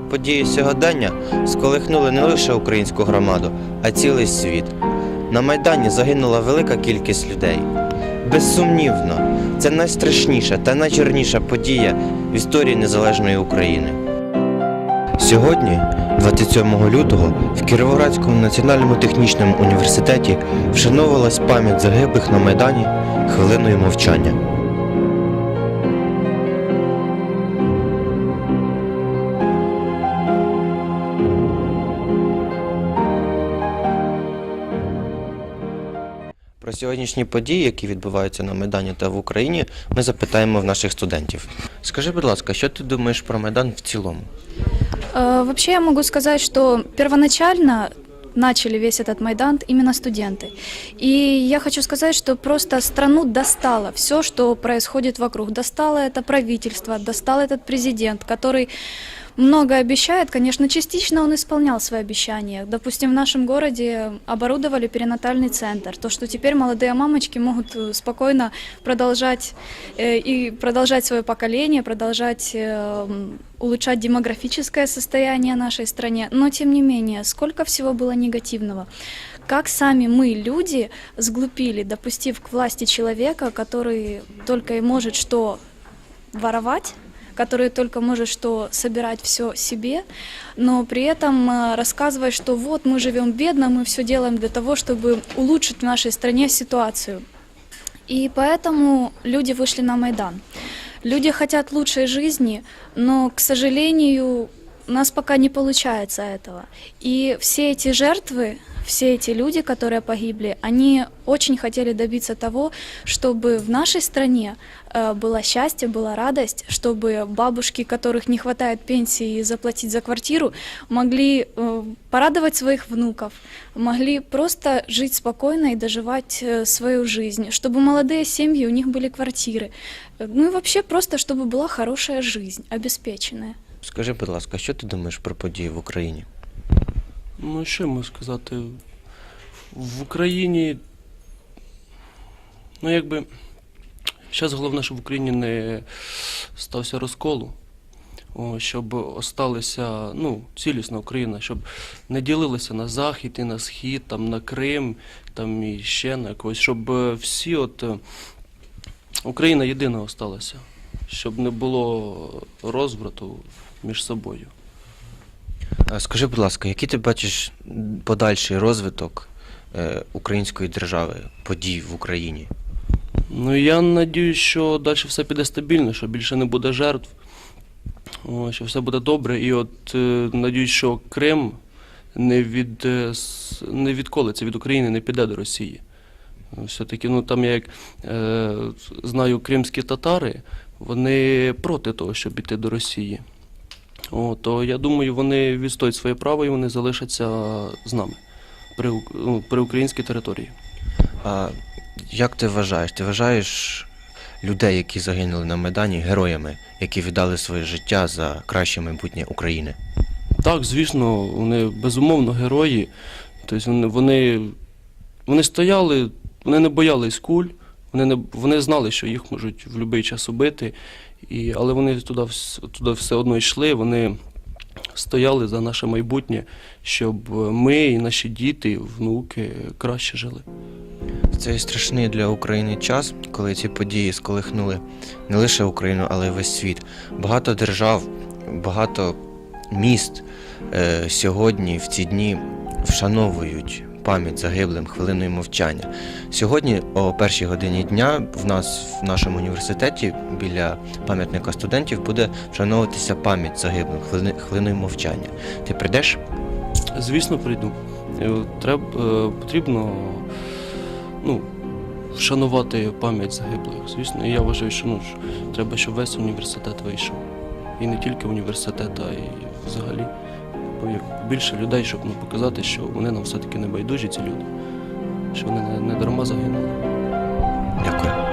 події сьогодення сколихнули не лише українську громаду, а цілий світ. На Майдані загинула велика кількість людей. Безсумнівно, це найстрашніша та найчорніша подія в історії незалежної України. Сьогодні, 27 лютого, в Кіровоградському національному технічному університеті вшановувалась пам'ять загиблих на Майдані хвилиною мовчання. Про сьогоднішні події, які відбуваються на Майдані та в Україні, ми запитаємо в наших студентів. Скажи, будь ласка, що ти думаєш про Майдан в цілому? Э, Вообще я могу сказать, что первоначально начали весь этот Майдан именно студенты. И я хочу сказать, что просто страну достало все, что происходит вокруг. Достало это правительство, достал этот президент, который много обещает. Конечно, частично он исполнял свои обещания. Допустим, в нашем городе оборудовали перинатальный центр. То, что теперь молодые мамочки могут э, спокойно продолжать э, и продолжать свое поколение, продолжать э, улучшать демографическое состояние нашей стране. Но тем не менее, сколько всего было негативного. Как сами мы, люди, сглупили, допустив к власти человека, который только и может что воровать, который только может что собирать все себе, но при этом э, рассказывать, что вот мы живем бедно, мы все делаем для того, чтобы улучшить в нашей стране ситуацию. И поэтому люди вышли на Майдан. Люди хотят лучшей жизни, но, к сожалению, у нас пока не получается этого. И все эти жертвы, все эти люди, которые погибли, они очень хотели добиться того, чтобы в нашей стране э, было счастье, была радость, чтобы бабушки, которых не хватает пенсии заплатить за квартиру, могли э, порадовать своих внуков, могли просто жить спокойно и доживать э, свою жизнь, чтобы молодые семьи, у них были квартиры. Э, Ну и вообще просто, чтобы была хорошая жизнь, обеспеченная. Скажи, будь ласка, що ти думаєш про події в Україні? Ну, що можу сказати? В Україні. Ну, якби. Зараз головне, щоб в Україні не стався розколу. О, щоб осталася ну, цілісна Україна, щоб не ділилися на захід і на схід, там, на Крим, там і ще на якось, щоб е, всі от е, Україна єдина осталася, щоб не було розврату між собою. Скажи, будь ласка, який ти бачиш подальший розвиток е, української держави, подій в Україні? Ну я надіюсь, що далі все піде стабільно, що більше не буде жертв, що все буде добре. І от е, надіюсь, що Крим не від е, не відколиться від України, не піде до Росії. Все-таки, ну там я як е, знаю кримські татари, вони проти того, щоб іти до Росії. О, то я думаю, вони відстоять своє право і вони залишаться з нами при, ну, при українській території. А як ти вважаєш? Ти вважаєш людей, які загинули на Майдані, героями, які віддали своє життя за краще майбутнє України? Так, звісно, вони безумовно герої. Тобто вони, вони, вони стояли, вони не боялись куль, вони, не, вони знали, що їх можуть в будь-який час убити, і, але вони туди, туди все одно йшли, вони стояли за наше майбутнє, щоб ми і наші діти, внуки краще жили. Цей страшний для України час, коли ці події сколихнули не лише Україну, але й весь світ. Багато держав, багато міст е, сьогодні, в ці дні, вшановують пам'ять загиблим хвилиною мовчання. Сьогодні, о першій годині дня, в нас в нашому університеті біля пам'ятника студентів буде вшановуватися пам'ять загиблим хвилиною мовчання. Ти прийдеш? Звісно, прийду. Е, Треб, е, потрібно ну, вшанувати пам'ять загиблих. Звісно, я вважаю, що ну, треба, щоб весь університет вийшов. І не тільки університет, а й взагалі. Бо як більше людей, щоб ну, показати, що вони нам все-таки не байдужі, ці люди, що вони не, не дарма загинули. Дякую.